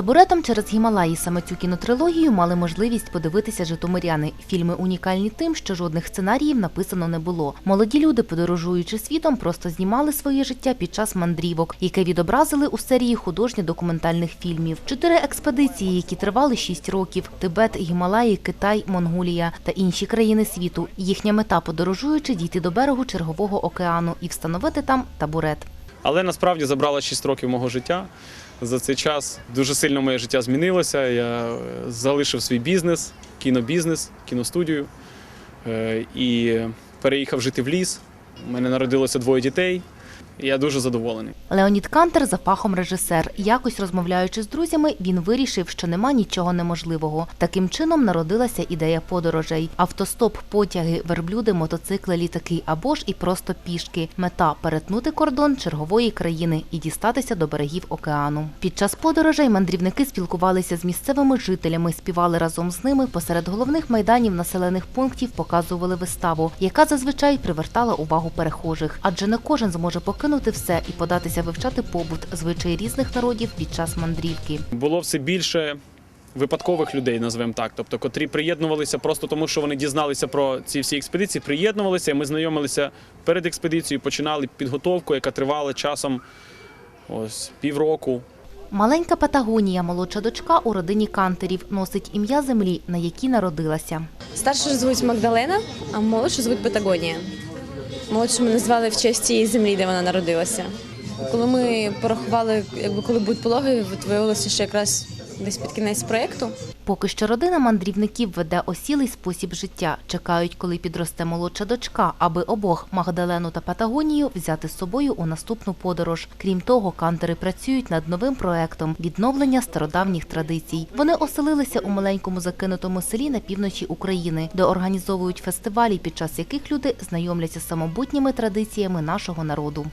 табуретом через Гімалаї саме цю кінотрилогію мали можливість подивитися житомиряни. Фільми унікальні тим, що жодних сценаріїв написано не було. Молоді люди, подорожуючи світом, просто знімали своє життя під час мандрівок, яке відобразили у серії художньо-документальних фільмів. Чотири експедиції, які тривали шість років: Тибет, Гімалаї, Китай, Монголія та інші країни світу. Їхня мета подорожуючи дійти до берегу чергового океану і встановити там табурет. Але насправді забрала 6 років мого життя. За цей час дуже сильно моє життя змінилося. Я е, залишив свій бізнес, кінобізнес, кіностудію е, і переїхав жити в ліс. У мене народилося двоє дітей. Я дуже задоволений. Леонід Кантер за фахом режисер. Якось розмовляючи з друзями, він вирішив, що нема нічого неможливого. Таким чином народилася ідея подорожей: автостоп, потяги, верблюди, мотоцикли, літаки або ж і просто пішки. Мета перетнути кордон чергової країни і дістатися до берегів океану. Під час подорожей мандрівники спілкувалися з місцевими жителями, співали разом з ними. Посеред головних майданів населених пунктів показували виставу, яка зазвичай привертала увагу перехожих, адже не кожен зможе покинути все і податися вивчати побут звичаї різних народів під час мандрівки. Було все більше випадкових людей, назвемо так, тобто, котрі приєднувалися просто тому, що вони дізналися про ці всі експедиції, приєднувалися. і Ми знайомилися перед експедицією, починали підготовку, яка тривала часом ось півроку. Маленька Патагонія, молодша дочка у родині кантерів, носить ім'я землі, на якій народилася. Старшу звуть Магдалена, а молодшу звуть Патагонія. Молодшу ми назвали в честь цієї землі, де вона народилася. Коли ми порахували, якби коли будуть пологи, виявилося, що якраз десь під кінець проєкту Поки що родина мандрівників веде осілий спосіб життя. Чекають, коли підросте молодша дочка, аби обох Магдалену та Патагонію взяти з собою у наступну подорож. Крім того, кантери працюють над новим проектом відновлення стародавніх традицій. Вони оселилися у маленькому закинутому селі на півночі України, де організовують фестивалі, під час яких люди знайомляться з самобутніми традиціями нашого народу.